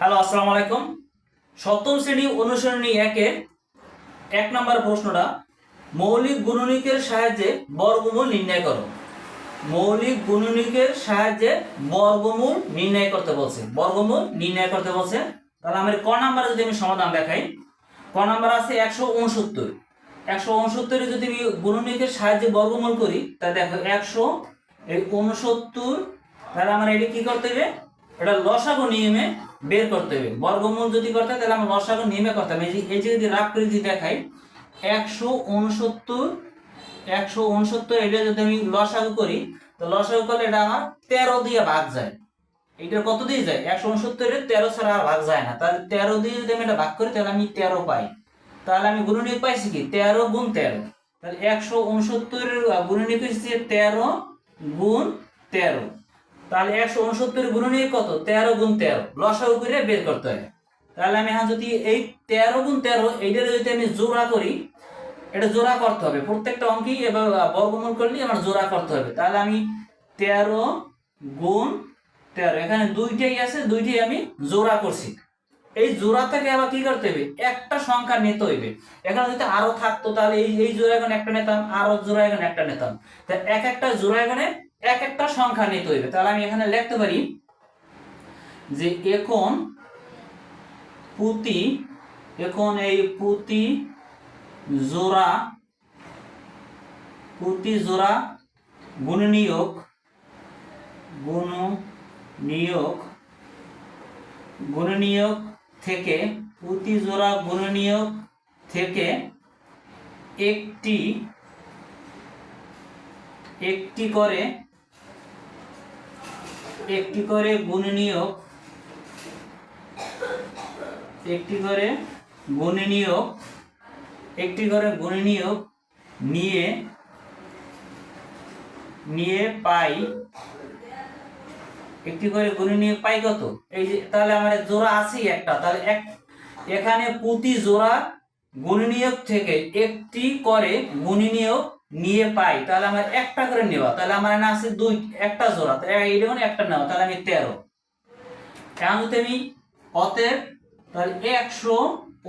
Hello, আসসালামু আলাইকুম। সপ্তম শ্রেণি অনুসরণী একের এক নম্বর প্রশ্নটা, মৌলিক গুণনীকের সাহায্যে বর্গমূল নির্ণয় করো। মৌলিক গুণনীকের সাহায্যে বর্গমূল নির্ণয় করতে বলছে। বর্গমূল নির্ণয় করতে বলছে। তাহলে আমার ক নাম্বারে যদি আমি সমাধান দেখাই, ক নাম্বার আছে একশো উনসত্তর। একশো উনসত্তরে যদি আমি গুণনীকের সাহায্যে বর্গমূল করি, তাহলে দেখো একশো এই উনসত্তর, তাহলে আমার এটা কি করতে হবে? এটা লসাগু নিয়মে বের করতে হবে। বর্গমূল যদি করতে হয়, তাহলে আমার লসাগু নিয়মে করতে হবে। এই যে- এই যে যদি রাগ করে যদি দেখাই, একশো উনসত্তর একশো উনসত্তর এটা যদি আমি লসাগু করি, তো লসাগু করলে এটা আমার তেরো দিয়ে ভাগ যায়। এটা কত দিয়ে যায়? একশো উনসত্তরের তেরো ছাড়া আর ভাগ যায় না। তাহলে তেরো দিয়ে যদি আমি এটা ভাগ করি, তাহলে আমি তেরো পাই। তাহলে আমি গুণনীয় পাইছি কি? তেরো গুণ তেরো। তাহলে একশো উনসত্তরের গুণনীয় পেয়েছি তেরো গুণ তেরো। তাহলে একশো উনসত্তর গুণনীয় কত? তেরো গুণ তেরো। লসাগু করে বের করতে হয়। তাহলে আমি এখন যদি এই তেরো গুণ তেরো, এইটার যদি আমি জোড়া করি, এটা জোড়া করতে হবে। প্রত্যেকটা অঙ্কেই এবার বর্গমূল করলে আমার জোড়া করতে হবে। তাহলে আমি তেরো গুণ তেরো, এখানে দুইটাই আছে, দুইটাই আমি জোড়া করছি। এই জোড়া থেকে আবার কি করতে হবে? একটা সংখ্যা নিতে হইবে। এখানে যদি আরও থাকতো, তাহলে এই এই জোড়া এখন একটা নিতাম, আরও জোড়া এখন একটা নিতাম। তা এক একটা জোড়া এখানে এক একটা সংখ্যা নিতে হইবে তাহলে আমি এখানে লিখতে পারি যে এখন পুঁতি, এখন এই পুঁতি জোড়া প্রতি জোড়া গুণনীয়ক গুণ নিয়োগ গুণনীয়ক থেকে প্রতি জোড়া গুণনীয়ক থেকে একটি একটি করে একটি করে গুণনীয়ক একটি করে গুণনীয়ক একটি করে গুণনীয়ক নিয়ে নিয়ে পাই। একটি করে গুণনীয়ক পাই কত? এই যে, তাহলে আমার জোড়া আছেই একটা। তাহলে এক, এখানে প্রতি জোড়া গুণনীয়ক থেকে একটি করে গুণনীয়ক নিয়ে পাই, তাহলে আমার একটা করে নেওয়া, তাহলে আমার এখানে আছে দুই, একটা জোড়া এইটা মানে একটা নেওয়া, তাহলে আমি তেরো। এখন যদি আমি অতএব, তাহলে একশো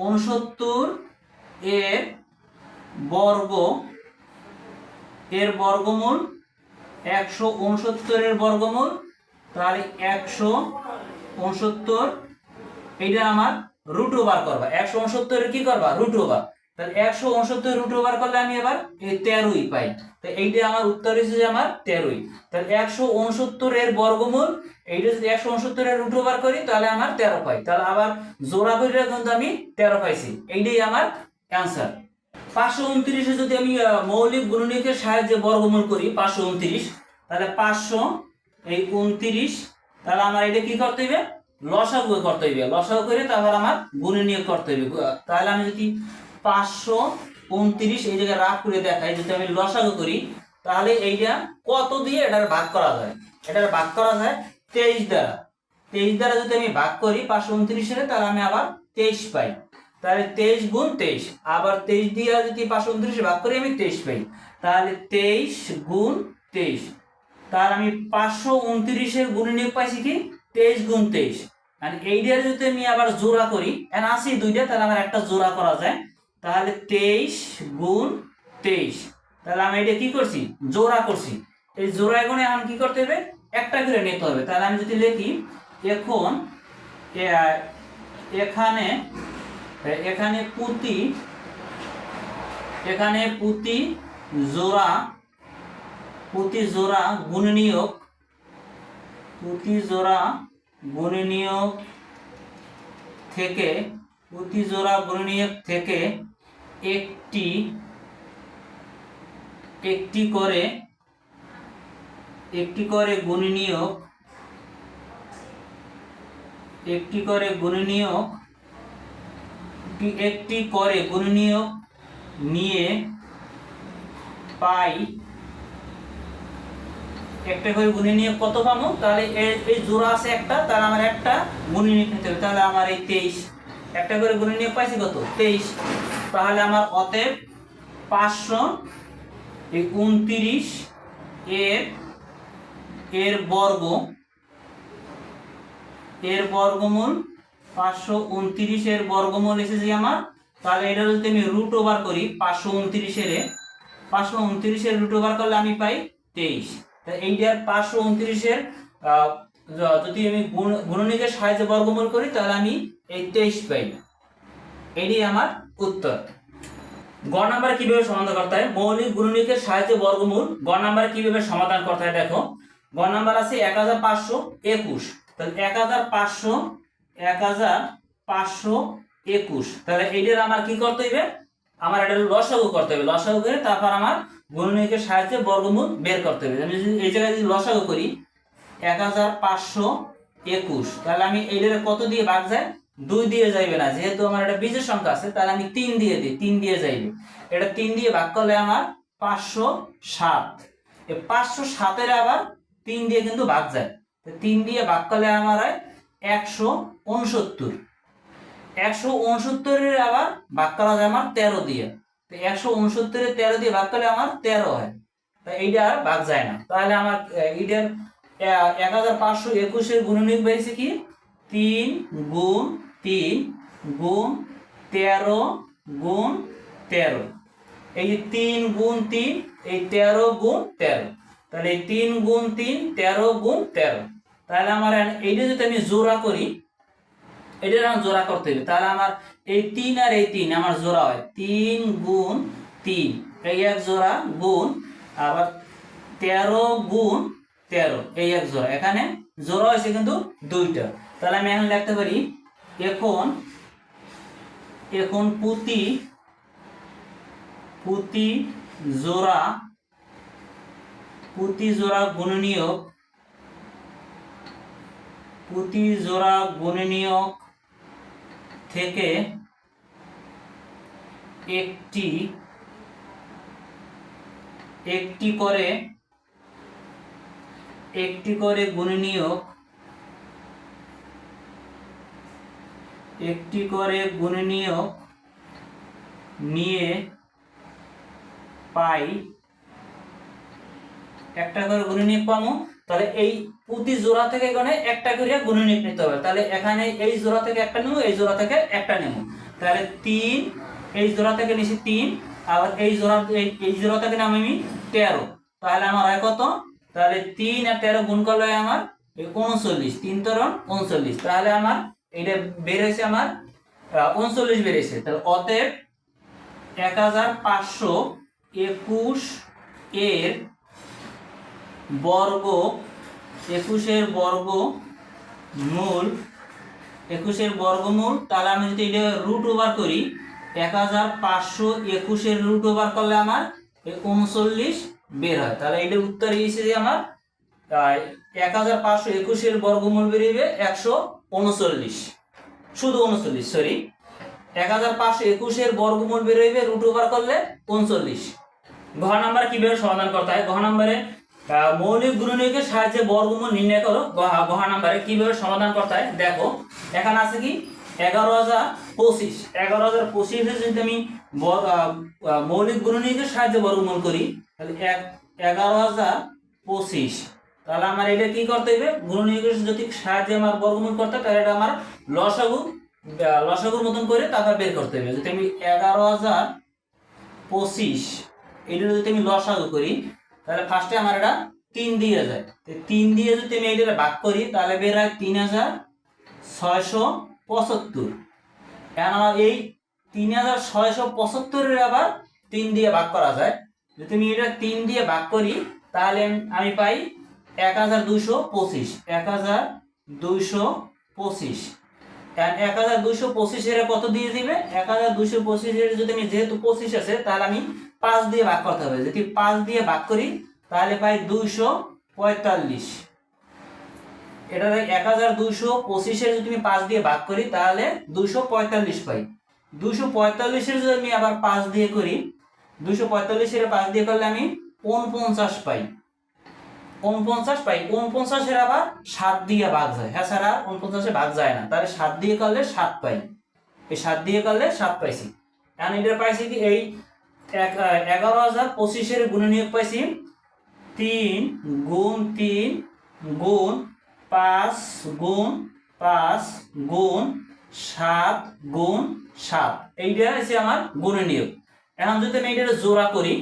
উনসত্তর এর বর্গ, এর বর্গমূল, একশো উনসত্তরের বর্গমূল, তাহলে একশো উনসত্তর এইটা আমার রুট ওভার করবা। একশো উনসত্তরের কি করবা? রুট ওভার তাহলে একশো উনসত্তর রুট ওভার করলে আমি এবার এই তেরোই পাই। তো এইটা আমার উত্তর হিসেবে আমার তেরোই। তাহলে একশো উনসত্তরের বর্গমূল, এইটা যদি একশো উনসত্তরের রুট ওভার করি, তাহলে আমার তেরো পাই। তাহলে আবার জোড়া করে কিন্তু আমি তেরো পাইছি। এইটাই আমার অ্যান্সার পাঁচশো উনত্রিশে যদি আমি মৌলিক গুণনীয়কের সাহায্যে বর্গমূল করি, পাঁচশো উনত্রিশ, তাহলে পাঁচশো এই উনত্রিশ, তাহলে আমার এটা কি করতে হবে লসাগু করতে হইবে। লসাগু করে তারপর আমার গুণনীয় করতে হইবে। গু- তাহলে আমি যদি পাঁচশো উনত্রিশ, এই জায়গায় রাগ করে দেখাই, যদি আমি লসাগু করি, তাহলে এইটা কত দিয়ে এটার ভাগ করা যায়? এটার ভাগ করা যায় তেইশ দ্বারা। তেইশ দ্বারা যদি আমি ভাগ করি, পাঁচশো উনত্রিশের তাহলে আমি আবার তেইশ পাই। তাহলে তেইশ গুণ তেইশ, আবার তেইশ দিয়ে যদি পাঁচশো উনত্রিশে ভাগ করি, আমি তেইশ পাই। তাহলে তেইশ গুণ তেইশ। তাহলে আমি পাঁচশো উনত্রিশের গুণ নিয়োগ পাইছি কি? তেইশ গুণ তেইশ। আর এইটার যদি আমি আবার জোড়া করি, এন আসি দুইটা, তাহলে আমার একটা জোড়া করা যায় তাহলে তেইশ গুণ তেইশ। তাহলে আমি এটা কি করছি? জোড়া করছি। এই জোড়া এখন এখন কি করতে হবে? একটা করে নিতে হবে। তাহলে আমি যদি লিখি, এখন এখানে এখানে পুঁতি এখানে পুঁতি জোড়া পুঁতি জোড়া গুণনীয়ক পুঁতি জোড়া গুণনীয়ক থেকে, পুঁতি জোড়া গুণনীয়ক থেকে একটি একটি করে একটি করে গুণনীয়ক একটি করে গুণনীয়ক একটি করে গুণনীয়ক নিয়ে পাই। একটা করে গুণে নিয়ে কত পাবো? তাহলে এই জোড়া আছে একটা, তাহলে আমার একটা গুণে নিয়ে নিতে হবে। তাহলে আমার এই তেইশ। একটা করে গুণে নিয়ে পাইছি কত? তেইশ। তাহলে আমার অতএব পাঁচশো উনত্রিশ এর এর বর্গ, এর বর্গমূল পাঁচশো উনত্রিশের বর্গমূল এসেছে আমার। তাহলে এটা যদি আমি রুট ওভার করি, পাঁচশো উনত্রিশের পাঁচশো উনত্রিশের রুট ওভার করলে আমি পাই তেইশ। তা এইটার পাঁচশো উনত্রিশের যদি আমি গুণ- গুণনীকের সাহায্যে বর্গমূল করি, তাহলে আমি এই তেইশ পাই। এটি আমার উত্তর। গ নাম্বার কীভাবে সমাধান করতে হয়? মৌলিক গুণনীকের সাহায্যে বর্গমূল। গ নাম্বার কীভাবে সমাধান করতে হয় দেখো। গ নাম্বার আছে এক হাজার পাঁচশো একুশ। তাহলে এক হাজার পাঁচশো এক হাজার পাঁচশো একুশ। তাহলে এইটার আমার কি করতে হবে আমার এটা লসাগু করতে হবে। লসাগু করে তারপর আমার গুণনীকের সাহায্যে বর্গমূল বের করতে হবে। আমি যদি এই জায়গায় যদি লসাগু করি এক হাজার পাঁচশো একুশ, তাহলে আমি এইটার কত দিয়ে ভাগ যায়? দুই দিয়ে যাইবে না। যেহেতু আমার একটা বীজের সংখ্যা আছে, তাহলে আমি তিন দিয়ে দিই, তিন দিয়ে যাইবে। এটা তিন দিয়ে ভাগ করলে আমার পাঁচশো সাত। পাঁচশো সাতের আবার তিন দিয়ে কিন্তু ভাগ যায়। তিন দিয়ে ভাগ করলে আমার হয় একশো উনসত্তর। একশো উনসত্তরের আবার ভাগ করা যায় আমার তেরো দিয়ে। তো একশো উনসত্তরের তেরো দিয়ে ভাগ করলে আমার তেরো হয়। তা এইটা আর ভাগ যায় না। তাহলে আমার এইটার এক হাজার পাঁচশো একুশের গুণনীক বেরিয়েছে কি? তিন গুণ তিন গুণ তেরো গুণ তেরো। এই যে তিন গুণ তিন, এই তেরো গুণ তেরো। তাহলে এই তিন গুণ তিন, তেরো গুণ তেরো। তাহলে আমার এইটা যদি আমি জোড়া করি এটা আমার জোড়া করতে হবে। তাহলে আমার এই তিন আর এই তিন, আমার জোড়া হয় তিন গুণ তিন। এই এক জোড়া গুণ, আবার তেরো গুণ তেরো, এই এক জোড়া। এখানে জোড়া হয়েছে কিন্তু দুইটা। তাহলে আমি এখন লিখতে পারি এখন এখন প্রতি প্রতি জোড়া প্রতি জোড়া গুণনীয়ক প্রতি জোড়া গুণনীয়ক থেকে একটি একটি করে একটি করে গুণনীয়ক একটি করে গুণনীয়ক নিয়ে পাই। একটা করে গুণনীয়ক পাবো, তাহলে এই প্রতি জোড়া থেকে এখানে একটা করে গুণনীয়ক নিতে হবে। তাহলে এখানে এই জোড়া থেকে একটা নেব, এই জোড়া থেকে একটা নেব। তাহলে তিন, এই জোড়া থেকে নিছি তিন, আবার এই জোড়া এই জোড়া থেকে নাম আমি তেরো। তাহলে আমার হয় কত? তাহলে তিন আর তেরো গুণ করলে হয় আমার উনচল্লিশ, তিন তরণ উনচল্লিশ। তাহলে আমার এটা বের হয়েছে আমার আহ, বের হয়েছে তাহলে অতএব এক হাজার পাঁচশো একুশ এর বর্গ একুশের বর্গ মূল একুশের বর্গমূল তাহলে আমি যদি এটা রুট ওভার করি এক হাজার পাঁচশো একুশের রুট ওভার করলে আমার উনচল্লিশ বের হয়। তাহলে এটা উত্তর এসেছে আমার এক হাজার পাঁচশো একুশের বর্গমূল বেরিয়ে একশো উনচল্লিশ। শুধু উনচল্লিশ সরি এক হাজার পাঁচশো একুশের বর্গমূল বেরোইবে রুট ওভার করলে উনচল্লিশ। ঘ নাম্বার কীভাবে সমাধান করতে হয়? ঘ নাম্বারে মৌলিক গুণনীয়কের সাহায্যে বর্গমূল নির্ণয় করো। ঘ- নাম্বারে কীভাবে সমাধান করতে হয়? দেখো, এখানে আছে কি? এগারো হাজার পঁচিশ। এগারো হাজার পঁচিশে যদি আমি মৌলিক গুণনীয়কের সাহায্যে বর্গমূল করি, তাহলে এগারো হাজার পঁচিশ। তাহলে আমার এটা কি করতে হবে গুণনীয়কের যদি সাহায্যে আমার বর্গমূল করতে তাহলে এটা আমার লসাগু লসাগুর মতন করে তারপর বের করতে হবে যদি আমি এগারো হাজার পঁচিশ, এটা যদি আমি লসাগু করি, তাহলে ফার্স্টে আমার এটা তিন দিয়ে যায়। তিন দিয়ে যদি আমি এটা ভাগ করি, তাহলে বের হয় তিন হাজার ছয়শো পঁচাত্তর। কেন আমার এই তিন হাজার ছয়শো পঁচাত্তরের আবার তিন দিয়ে ভাগ করা যায়। যদি আমি এটা তিন দিয়ে ভাগ করি, তাহলে আমি পাই এক হাজার দুশো পঁচিশ। এক হাজার দুইশো পঁচিশ। এক হাজার দুইশো পঁচিশের কত দিয়ে দিবে? এক হাজার দুইশো পঁচিশের যদি আমি যেহেতু পঁচিশ আছে, তাহলে আমি পাঁচ দিয়ে ভাগ করতে হবে। যদি পাঁচ দিয়ে ভাগ করি, তাহলে পাই দুইশো পঁয়তাল্লিশ। এটা এক হাজার দুইশো পঁচিশের যদি আমি পাঁচ দিয়ে ভাগ করি, তাহলে দুইশো পঁয়তাল্লিশ পাই। দুইশো পঁয়তাল্লিশের যদি আমি আবার পাঁচ দিয়ে করি, দুইশো পঁয়তাল্লিশের পাঁচ দিয়ে করলে আমি উনপঞ্চাশ পাই। উনপঞ্চাশ পাই উনপঞ্চাশের আবার সাত দিয়ে ভাগ যায়। হ্যাঁ স্যার, আর উনপঞ্চাশে ভাগ যায় না। তাহলে সাত দিয়ে করলে সাত পাই। এই সাত দিয়ে করলে সাত পাইছি। এখন এটার পাইছি কি? এই এগারো হাজার পঁচিশের গুণনীয়ক পাইছি। তিন গুণ তিন গুণ পাঁচ গুণ পাঁচ গুণ সাত গুণ সাত। এইটা হচ্ছে আমার গুণনীয় এখন যদি আমি এটা জোড়া করি,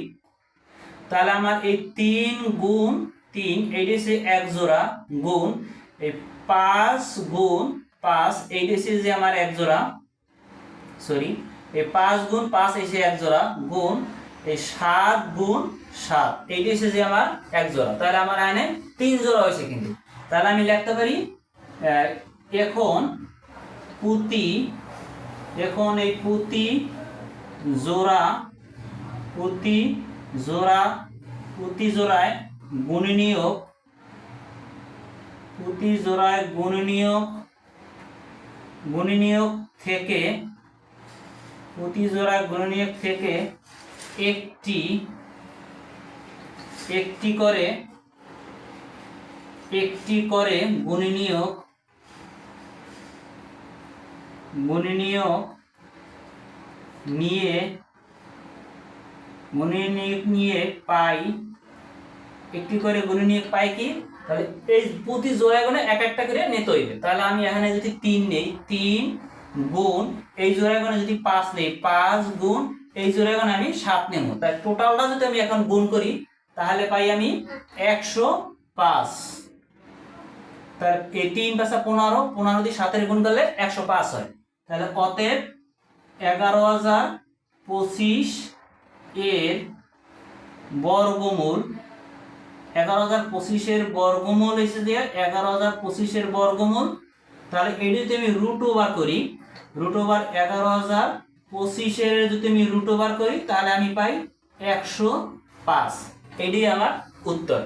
তাহলে আমার এই তিন গুণ তিন এইটা হচ্ছে এক জোড়া গুণ, এই পাঁচ গুণ পাঁচ এইটা হচ্ছে যে আমার এক জোড়া সরি এই পাঁচ গুণ পাঁচ এসে এক জোড়া গুণ, এই সাত গুণ সাত এইটা এসে যে আমার এক জোড়া। তাহলে আমার আইনে তিন জোড়া হয়েছে কিন্তু। তাহলে আমি লিখতে পারি এখন পুঁতি, এখন এই পুঁতি জোড়া পুঁতি জোড়া, পুঁতি জোড়ায় গুণনীয়ক পুঁতি জোড়ায় গুণনীয়ক গুণনীয়ক থেকে প্রতি জোড়া গুণনীয়ক থেকে একটি একটি করে একটি করে গুণনীয়ক গুণনীয়ক নিয়ে গুণনীয়ক নিয়ে পাই একটি করে গুণনীয়ক পাই কি? তাহলে এই প্রতি জোড়া গুণে এক একটা করে নিতে হইবে। তাহলে আমি এখানে যদি তিন নেই, তিন গুণ এই জোড়া গুণে যদি পাঁচ নেই, পাঁচ গুণ এই জোড়া গুণে আমি সাত নেব। তাই টোটালটা যদি আমি এখন গুণ করি, তাহলে পাই আমি একশো পাঁচ। তার এই তিন পাঁচা পনেরো পনেরো দিয়ে সাতের গুণ করলে একশো পাঁচ হয়। তাহলে অতএব এগারো হাজার পঁচিশ এর বর্গমূল এগারো হাজার পঁচিশের বর্গমূল এসে দিয়ে এগারো হাজার পঁচিশের বর্গমূল, তাহলে এটি যদি আমি রুট ওভার করি রুট ওভার এগারো হাজার পঁচিশের যদি আমি রুট ওভার করি, তাহলে আমি পাই একশো পাঁচ। এটি আমার উত্তর।